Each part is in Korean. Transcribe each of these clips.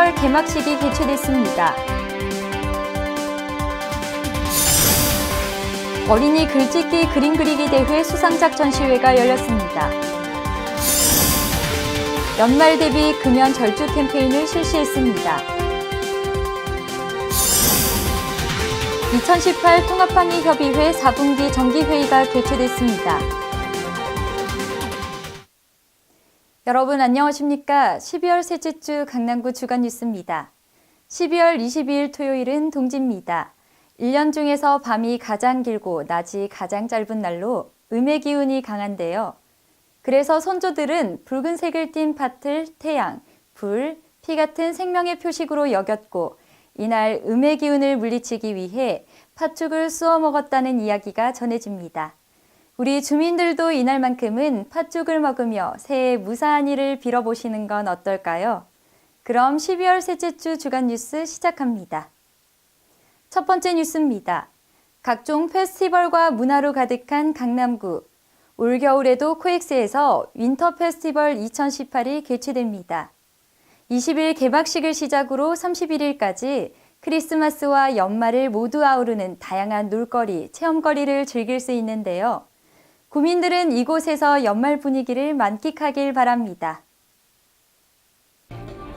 윈터 페스티벌 개막식이 개최됐습니다. 어린이 글짓기 그림 그리기 대회 수상작 전시회가 열렸습니다. 연말 대비 금연 절주 캠페인을 실시했습니다. 2018 통합방위 협의회 4분기 정기회의가 개최됐습니다. 여러분 안녕하십니까? 12월 셋째 주 강남구 주간 뉴스입니다. 12월 22일 토요일은 동지입니다. 1년 중에서 밤이 가장 길고 낮이 가장 짧은 날로 음의 기운이 강한데요. 그래서 선조들은 붉은색을 띤 밭을 태양, 불, 피 같은 생명의 표식으로 여겼고 이날 음의 기운을 물리치기 위해 팥죽을 쑤어 먹었다는 이야기가 전해집니다. 우리 주민들도 이날만큼은 팥죽을 먹으며 새해 무사한 일을 빌어보시는 건 어떨까요? 그럼 12월 셋째 주 주간 뉴스 시작합니다. 첫 번째 뉴스입니다. 각종 페스티벌과 문화로 가득한 강남구. 올겨울에도 코엑스에서 윈터 페스티벌 2018이 개최됩니다. 20일 개막식을 시작으로 31일까지 크리스마스와 연말을 모두 아우르는 다양한 놀거리, 체험거리를 즐길 수 있는데요. 구민들은 이곳에서 연말 분위기를 만끽하길 바랍니다.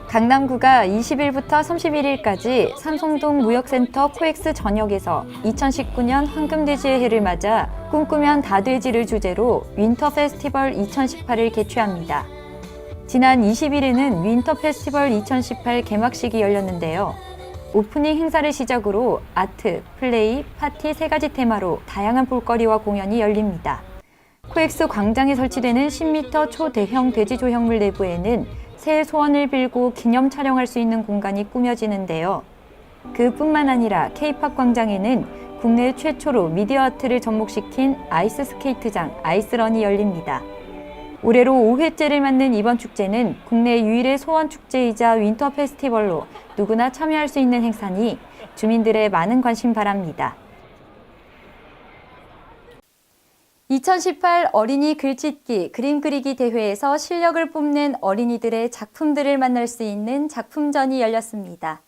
강남구가 20일부터 31일까지 삼성동 무역센터 코엑스 전역에서 2019년 황금돼지의 해를 맞아 꿈꾸면 다돼지를 주제로 윈터 페스티벌 2018을 개최합니다. 지난 20일에는 윈터 페스티벌 2018 개막식이 열렸는데요. 오프닝 행사를 시작으로 아트, 플레이, 파티 세 가지 테마로 다양한 볼거리와 공연이 열립니다. 코엑스 광장에 설치되는 10m 초대형 돼지 조형물 내부에는 새해 소원을 빌고 기념 촬영할 수 있는 공간이 꾸며지는데요. 그뿐만 아니라 K-팝 광장에는 국내 최초로 미디어 아트를 접목시킨 아이스 스케이트장 아이스런이 열립니다. 올해로 5회째를 맞는 이번 축제는 국내 유일의 소원 축제이자 윈터 페스티벌로 누구나 참여할 수 있는 행사니 주민들의 많은 관심 바랍니다. 2018 어린이 글짓기 그림 그리기 대회에서 실력을 뽐낸 어린이들의 작품들을 만날 수 있는 작품전이 열렸습니다.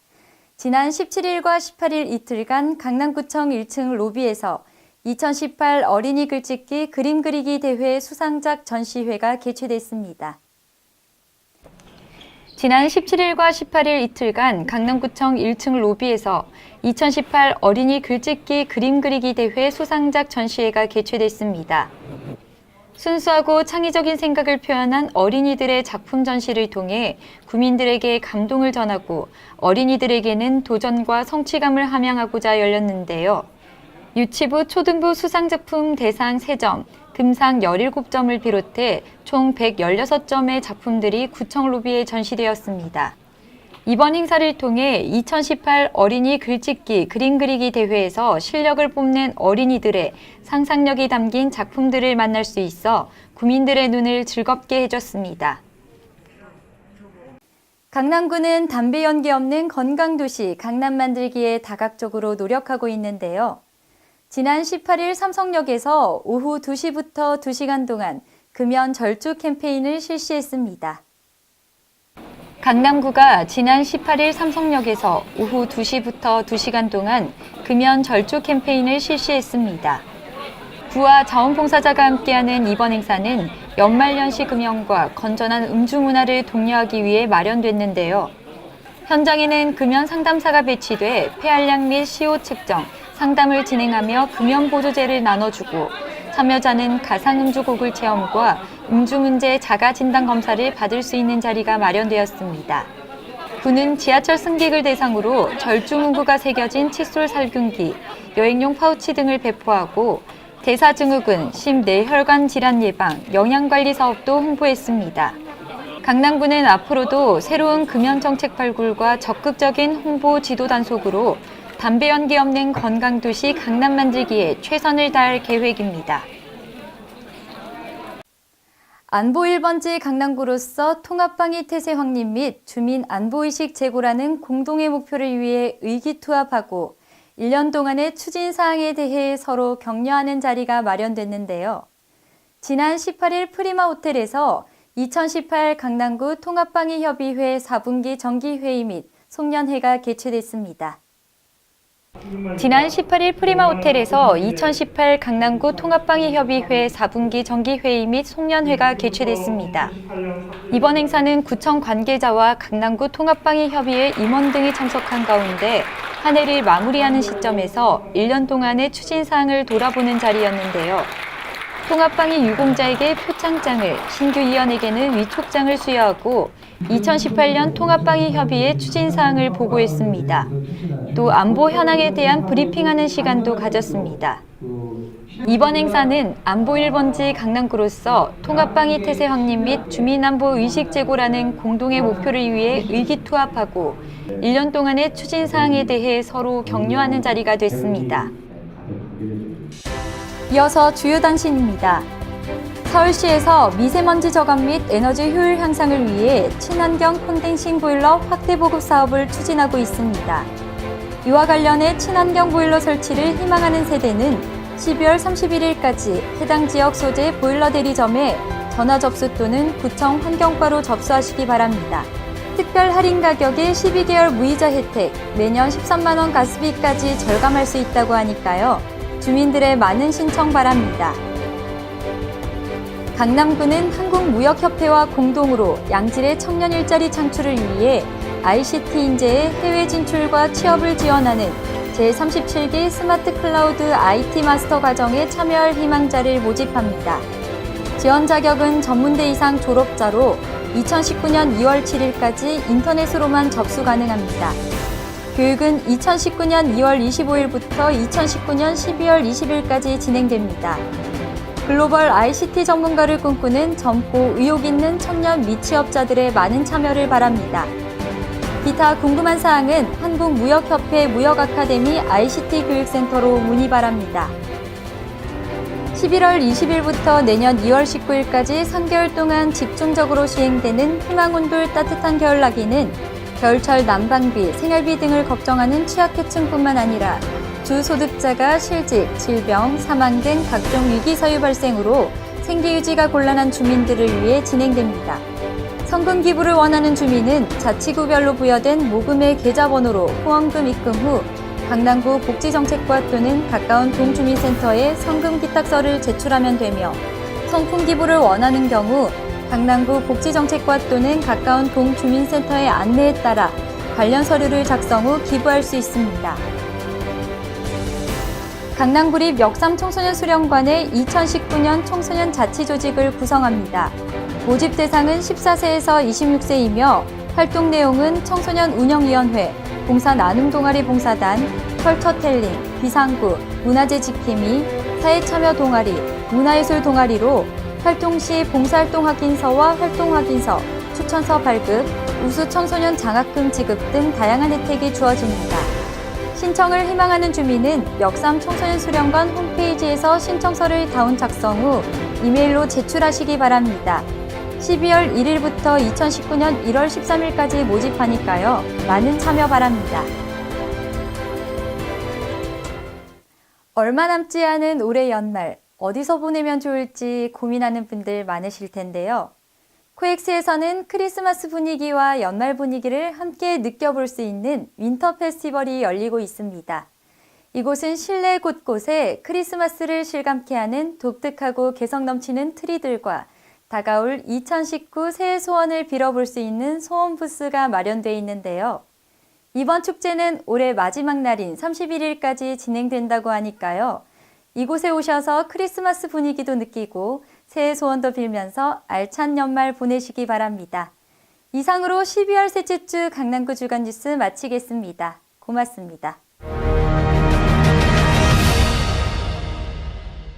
지난 17일과 18일 이틀간 강남구청 1층 로비에서 2018 어린이 글짓기 그림 그리기 대회 수상작 전시회가 개최됐습니다. 지난 17일과 18일 이틀간 강남구청 1층 로비에서 2018 어린이 글짓기 그림 그리기 대회 수상작 전시회가 개최됐습니다. 순수하고 창의적인 생각을 표현한 어린이들의 작품 전시를 통해 구민들에게 감동을 전하고 어린이들에게는 도전과 성취감을 함양하고자 열렸는데요. 유치부 초등부 수상작품 대상 3점, 금상 17점을 비롯해 총 116점의 작품들이 구청 로비에 전시되었습니다. 이번 행사를 통해 2018 어린이 글짓기 그림 그리기 대회에서 실력을 뽐낸 어린이들의 상상력이 담긴 작품들을 만날 수 있어 구민들의 눈을 즐겁게 해줬습니다. 강남구는 담배 연기 없는 건강도시 강남 만들기에 다각적으로 노력하고 있는데요. 지난 18일 삼성역에서 오후 2시부터 2시간 동안 금연 절주 캠페인을 실시했습니다. 강남구가 지난 18일 삼성역에서 오후 2시부터 2시간 동안 금연 절주 캠페인을 실시했습니다. 구와 자원봉사자가 함께하는 이번 행사는 연말연시 금연과 건전한 음주 문화를 독려하기 위해 마련됐는데요. 현장에는 금연 상담사가 배치돼 폐활량 및 시호 측정, 상담을 진행하며 금연 보조제를 나눠주고 참여자는 가상음주곡을 체험과 음주 문제 자가 진단 검사를 받을 수 있는 자리가 마련되었습니다. 군은 지하철 승객을 대상으로 절중문구가 새겨진 칫솔 살균기, 여행용 파우치 등을 배포하고 대사증후군, 심뇌혈관 질환 예방, 영양관리 사업도 홍보했습니다. 강남구는 앞으로도 새로운 금연 정책 발굴과 적극적인 홍보 지도 단속으로 담배 연기 없는 건강도시 강남 만들기에 최선을 다할 계획입니다. 안보 1번지 강남구로서 통합방위 태세 확립 및 주민 안보의식 제고라는 공동의 목표를 위해 의기투합하고 1년 동안의 추진 사항에 대해 서로 격려하는 자리가 마련됐는데요. 지난 18일 프리마 호텔에서 2018 강남구 통합방위협의회 4분기 정기회의 및 송년회가 개최됐습니다. 지난 18일 프리마 호텔에서 2018 강남구 통합방위협의회 4분기 정기회의 및 송년회가 개최됐습니다. 이번 행사는 구청 관계자와 강남구 통합방위협의회 임원 등이 참석한 가운데 한 해를 마무리하는 시점에서 1년 동안의 추진사항을 돌아보는 자리였는데요. 통합방위 유공자에게 표창장을, 신규 위원에게는 위촉장을 수여하고 2018년 통합방위 협의회 추진 사항을 보고했습니다. 또 안보 현황에 대한 브리핑하는 시간도 가졌습니다. 이번 행사는 안보 1번지 강남구로서 통합방위 태세 확립 및 주민안보 의식 제고라는 공동의 목표를 위해 의기투합하고 1년 동안의 추진 사항에 대해 서로 격려하는 자리가 됐습니다. 이어서 주요 단신입니다. 서울시에서 미세먼지 저감 및 에너지 효율 향상을 위해 친환경 콘덴싱 보일러 확대 보급 사업을 추진하고 있습니다. 이와 관련해 친환경 보일러 설치를 희망하는 세대는 12월 31일까지 해당 지역 소재 보일러 대리점에 전화 접수 또는 구청 환경과로 접수하시기 바랍니다. 특별 할인 가격에 12개월 무이자 혜택, 매년 13만 원 가스비까지 절감할 수 있다고 하니까요. 주민들의 많은 신청 바랍니다. 강남구는 한국무역협회와 공동으로 양질의 청년 일자리 창출을 위해 ICT 인재의 해외 진출과 취업을 지원하는 제37기 스마트 클라우드 IT 마스터 과정에 참여할 희망자를 모집합니다. 지원 자격은 전문대 이상 졸업자로 2019년 2월 7일까지 인터넷으로만 접수 가능합니다. 교육은 2019년 2월 25일부터 2019년 12월 20일까지 진행됩니다. 글로벌 ICT 전문가를 꿈꾸는 젊고 의욕 있는 청년 미취업자들의 많은 참여를 바랍니다. 기타 궁금한 사항은 한국무역협회 무역아카데미 ICT 교육센터로 문의 바랍니다. 11월 20일부터 내년 2월 19일까지 3개월 동안 집중적으로 시행되는 희망온돌 따뜻한 겨울나기는 겨울철 난방비, 생활비 등을 걱정하는 취약계층뿐만 아니라 주소득자가 실직, 질병, 사망 등 각종 위기 사유 발생으로 생계 유지가 곤란한 주민들을 위해 진행됩니다. 성금 기부를 원하는 주민은 자치구별로 부여된 모금의 계좌번호로 후원금 입금 후 강남구 복지정책과 또는 가까운 동주민센터에 성금 기탁서를 제출하면 되며 성품 기부를 원하는 경우 강남구 복지정책과 또는 가까운 동주민센터의 안내에 따라 관련 서류를 작성 후 기부할 수 있습니다. 강남구립 역삼 청소년 수련관의 2019년 청소년 자치조직을 구성합니다. 모집 대상은 14세에서 26세이며 활동 내용은 청소년 운영위원회, 봉사 나눔 동아리 봉사단, 컬처 텔링, 비상구, 문화재 지킴이, 사회참여 동아리, 문화예술 동아리로 활동 시 봉사활동 확인서와 활동 확인서, 추천서 발급, 우수 청소년 장학금 지급 등 다양한 혜택이 주어집니다. 신청을 희망하는 주민은 역삼 청소년 수련관 홈페이지에서 신청서를 다운 작성 후 이메일로 제출하시기 바랍니다. 12월 1일부터 2019년 1월 13일까지 모집하니까요. 많은 참여 바랍니다. 얼마 남지 않은 올해 연말, 어디서 보내면 좋을지 고민하는 분들 많으실 텐데요. 코엑스에서는 크리스마스 분위기와 연말 분위기를 함께 느껴볼 수 있는 윈터 페스티벌이 열리고 있습니다. 이곳은 실내 곳곳에 크리스마스를 실감케 하는 독특하고 개성 넘치는 트리들과 다가올 2019 새해 소원을 빌어볼 수 있는 소원 부스가 마련되어 있는데요. 이번 축제는 올해 마지막 날인 31일까지 진행된다고 하니까요. 이곳에 오셔서 크리스마스 분위기도 느끼고 새해 소원도 빌면서 알찬 연말 보내시기 바랍니다. 이상으로 12월 셋째 주 강남구 주간 뉴스 마치겠습니다. 고맙습니다.